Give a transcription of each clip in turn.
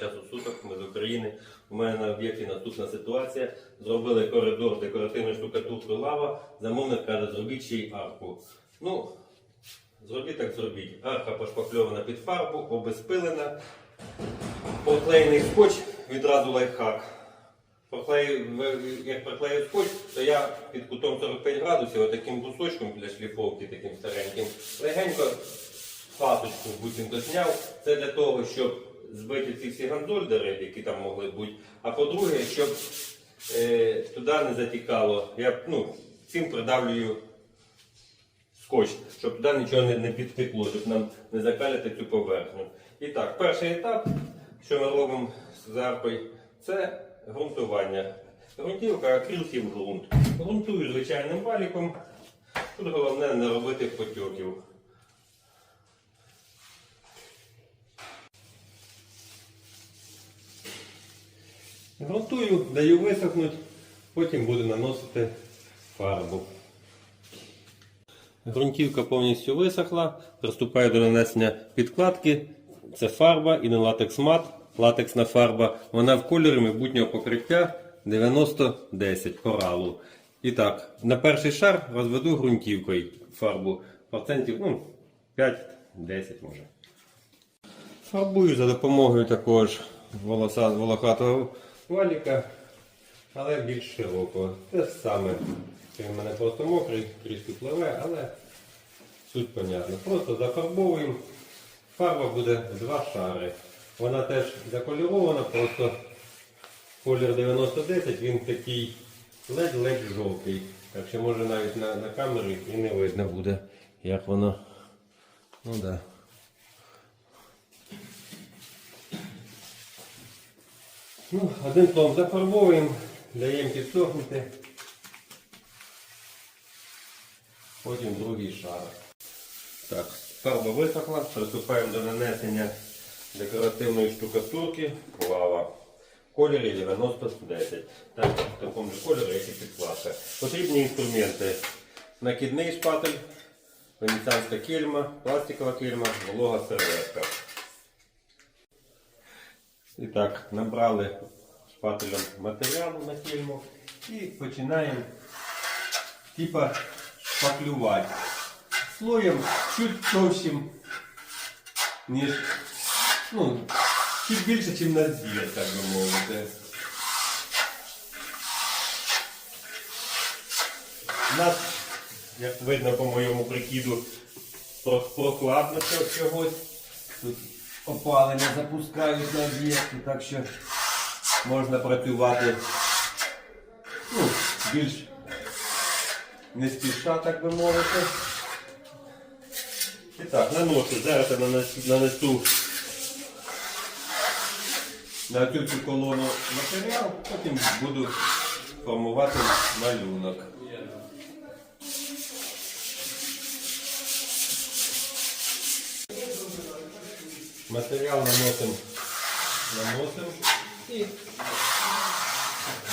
часу суток. Ми з України. У мене на об'єкті наступна ситуація. Зробили коридор декоративною штукатуркою лава. Замовник каже, зробіть ще й арку. Ну, зробіть так зробіть. Арка пошпакльована під фарбу, обезпилена. Поклеєний скотч відразу лайфхак. Як проклею скотч, то я під кутом 45 градусів отаким кусочком для шліфовки, таким стареньким, легенько пасочку буцімто зняв. Це для того, щоб збити ці всі гандольдери, які там могли бути. А по-друге, щоб е, туди не затікало. Я ну, цим придавлюю скотч, щоб туди нічого не, не підтекло, щоб нам не закаляти цю поверхню. І так, перший етап, що ми робимо з аркою, це ґрунтування. Ґрунтівка акрилків ґрунт. Ґрунтую звичайним валіком. Тут головне не робити потьоків. Грунтую, даю висохнути, потім буду наносити фарбу. Грунтівка повністю висохла. Приступаю до нанесення підкладки. Це фарба і не латекс мат. Латексна фарба. Вона в кольорі майбутнього покриття 90-10 коралу. І так, на перший шар розведу ґрунтівкою фарбу. Процентів ну, 5-10 може. Фарбую за допомогою такого ж волоса, волохатого валіка, але більш широкого. Те ж саме. Він у мене просто мокрий, трішки пливе, але суть понятна. Просто зафарбовуємо. Фарба буде два шари. Вона теж закольорована, просто колір 9010, він такий ледь-ледь жовтий. Так що може навіть на, на камері і не видно буде, як воно. Ну да. Ну, один словом зафарбовуємо, даємо підсохнути. Потім другий шар. Так, фарба висохла, приступаємо до нанесення декоративної штукатурки лава. Кольорі 90-10. Так, в такому ж кольорі, як і підкладка. Потрібні інструменти. Накидний шпатель, венеціанська кельма, пластикова кельма, волога серветка. І так, набрали шпателем матеріалу на кельму і починаємо типа шпаклювати. Слоєм чуть товщим, ніж, ну, чуть більше, ніж на зір, так би мовити. У нас, як видно по моєму прикиду, про- прокладно цього- чогось. Тут опалення запускають на об'єкті, так що можна працювати ну, більш не спіша, так би мовити. І так, наношу. Зараз я нанесу, на цю колону матеріал, потім буду формувати малюнок. Матеріал наносимо, наносимо і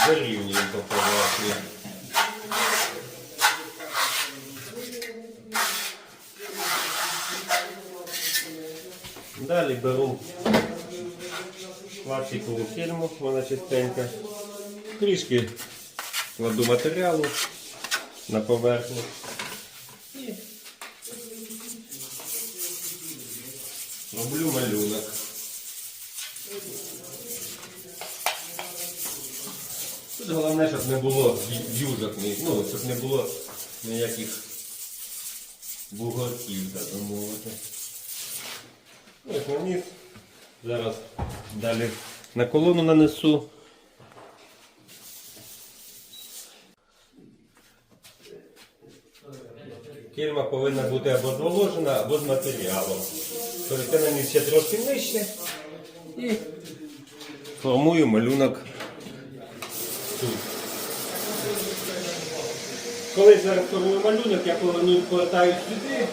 вирівнюємо по поверхні. Далі беру пластикову фільму, вона чистенька. Трішки кладу матеріалу на поверхню. Роблю малюнок. Тут головне, щоб не було южок, ну, щоб не було ніяких бугорків, так би мовити. Ось наніс. Зараз далі на колону нанесу. Кельма повинна бути або зволожена, або з матеріалом. Тобто я ще трошки нижче і формую малюнок тут. Коли зараз формую малюнок, я повертаюсь сюди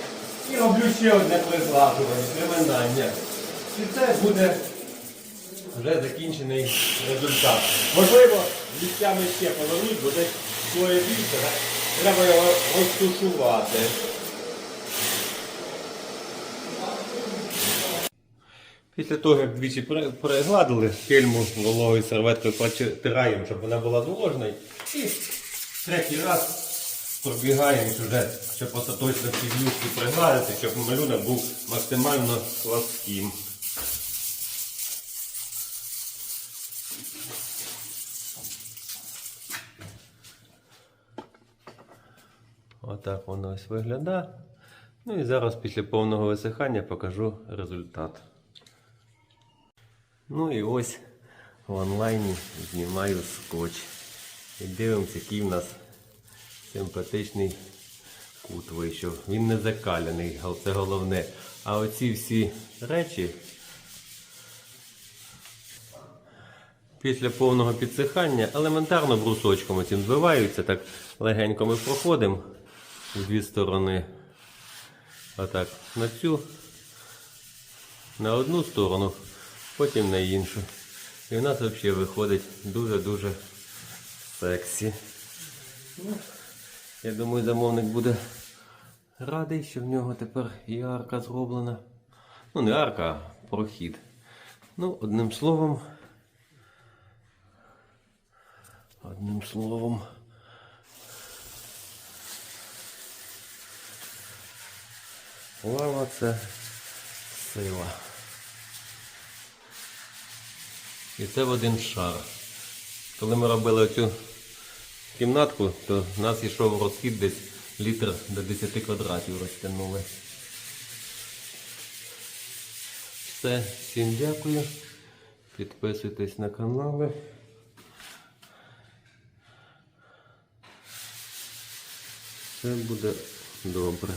і роблю ще одне призлажування, приминання. І це буде вже закінчений результат. Можливо, місцями ще повернуть, бо десь своє більше, треба його розтушувати. Після того, як двічі пере- перегладили, фільму вологою серветкою протираємо, щоб вона була зволожена. І третій раз пробігаємо сюди, щоб остаточно всі глюшки пригладити, щоб малюнок був максимально слабким. Отак воно ось виглядає. Ну і зараз після повного висихання покажу результат. Ну і ось в онлайні знімаю скотч. І дивимося, який в нас симпатичний кут вийшов. Він не закаляний, це головне. А оці всі речі після повного підсихання елементарно брусочком цим збиваються, так легенько ми проходимо в дві сторони. Отак, на цю, на одну сторону, потім на іншу. І в нас взагалі виходить дуже-дуже сексі. Я думаю, замовник буде радий, що в нього тепер і арка зроблена. Ну, не арка, а прохід. Ну, одним словом. Одним словом. Лава це сила. І це в один шар. Коли ми робили цю кімнатку, то в нас йшов розхід десь літр до 10 квадратів розтягнули. Все, всім дякую. Підписуйтесь на канали. Все буде добре.